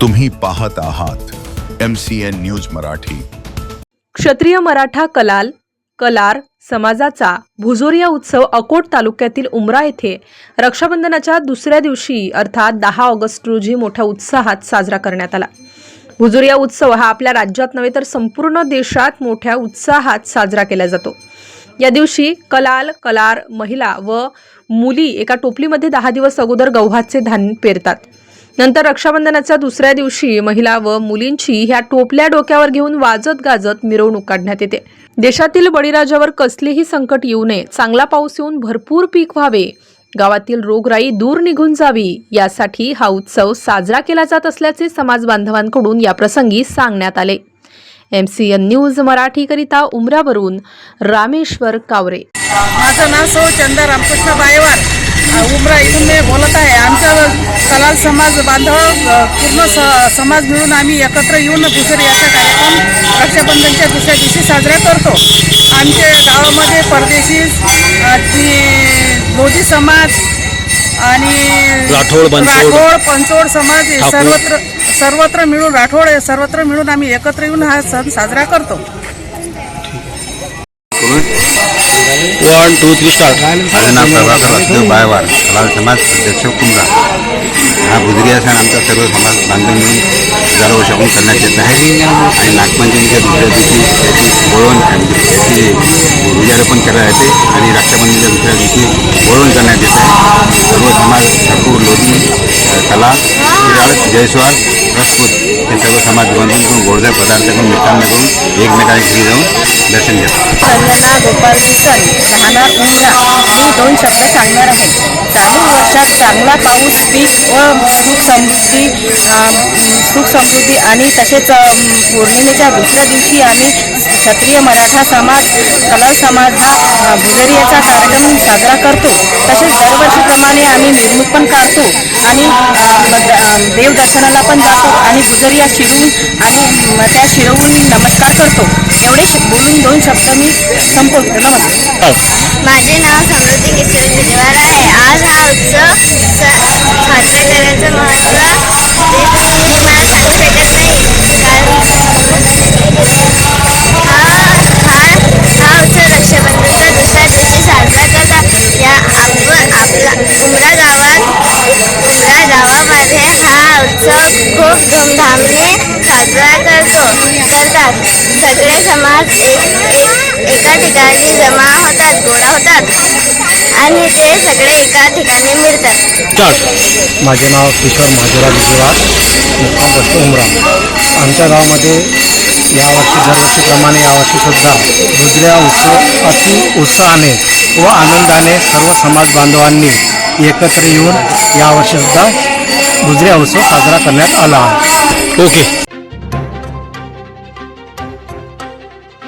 तुम्ही पाहत आहात M C N news Marathi. क्षत्रिय मराठा कलाल कलार समाजाचा भुजोरिया उत्सव अकोट तालुक्यातील उमरा येथे रक्षाबंधनाच्या दुसऱ्या दिवशी अर्थात दहा ऑगस्ट रोजी मोठ्या उत्साहात साजरा करण्यात आला. भुजोरिया उत्सव हा आपल्या राज्यात नव्हे तर संपूर्ण देशात मोठ्या उत्साहात साजरा केला जातो. या दिवशी कलाल कलार महिला व मुली एका टोपलीमध्ये दहा दिवस अगोदर गव्हाचे धान्य पेरतात. नंतर रक्षाबंधनाच्या दुसऱ्या दिवशी महिला व मुलींची ह्या टोपल्या डोक्यावर घेऊन वाजत गाजत मिरवणूक काढण्यात येते. देशातील बळीराजावर कसलेही संकट येऊ नये. चांगला पाऊस येऊन भरपूर पीक व्हावे. गावातील रोगराई दूर निघून जावी. यासाठी हा उत्सव साजरा केला जात असल्याचे समाज बांधवांकडून या प्रसंगी सांगण्यात आले. एम सी एन न्यूज मराठीकरिता उमऱ्यावरून रामेश्वर कावरे. माझं नाव सौ चंदा रामकृष्ण बायवार. उमरा इथून मी बोलत आहे. आमचा कलाल समाज बांधव पूर्ण स समाज मिळून आम्ही एकत्र येऊन भुसर याचा कार्यक्रम रक्षाबंधनच्या दुसऱ्या दिवशी साजरा करतो. आमच्या गावामध्ये परदेशी लोधी समाज आणि राठोड, राठोड पंचोड समाज. सर्वत्र सर्वत्र मिळून राठोड सर्वत्र मिळून आम्ही एकत्र येऊन हा सण साजरा करतो. वन टू थ्री स्टार्ट माझं नाव प्रभाकर वासुदेव बायवार कलाल समाज अध्यक्ष कुंभरा हा बुजरिया सण आमचा सर्व समाज बांधव मिळून हजारो वर्षापासून करण्यात येत आहे आणि नागपंचमीच्या दुसऱ्या दिवशी त्याची बोळवण त्याची पूजारोपण करण्यात येते आणि रक्षाबंधनच्या दुसऱ्या दिवशी बोळवण करण्यात येत आहे सर्व समाज ठाकूर लोधी कला किराळ जयस्वाल रसपूत हे सर्व समाज बांधून गोडधर पदार्थ करून मिठांना करून एकमेकांच्या घरी जाऊन दर्शन घेतात संजना गोपाल किसन राहणार दोन शब्द सांगणार चालू वर्षात चांगला पाऊस पीक व सुख समृद्धी सुख समृद्धी आणि तसेच पौर्णिमेच्या दुसऱ्या दिवशी आम्ही क्षत्रिय मराठा समाज कलर समाज हा गुजरियाचा भुजरियाचा कार्यक्रम साजरा करतो. तसेच दरवर्षीप्रमाणे आम्ही निर्मूक पण काढतो आणि देवदर्शनाला पण जातो आणि भुजरिया शिरवून आणि त्या शिरवून नमस्कार करतो. एवढे श- बोलून दोन शब्द मी संपवतो. नमस्कार माझे नाव समृद्धी किशोर आहे. आज हा उत्सव साजरा करायचं महत्त्व ते मला सांगू शकत नाही कारण हा हा हा उत्सव रक्षाबंधनचा दुसऱ्या दिवशी साजरा करतात या आपण आपला उमरा गावात उमरा गावामध्ये हा उत्सव खूप धूमधामने साजरा करतो करतात सगळे समाज एक एक एका ठिकाणी जमा होतात गोळा होतात आणि ते सगळे एका ठिकाणी मिळतात. माझे नाव किशोर महादेवराव विजयवार मुक्काम पोस्ट उमरा. आमच्या गावामध्ये यावर्षी दरवर्षीप्रमाणे यावर्षीसुद्धा दुसऱ्या उत्सव अति उत्साहाने व आनंदाने सर्व समाज बांधवांनी एकत्र येऊन यावर्षीसुद्धा दुसऱ्या उत्सव साजरा करण्यात आला आहे. ओके.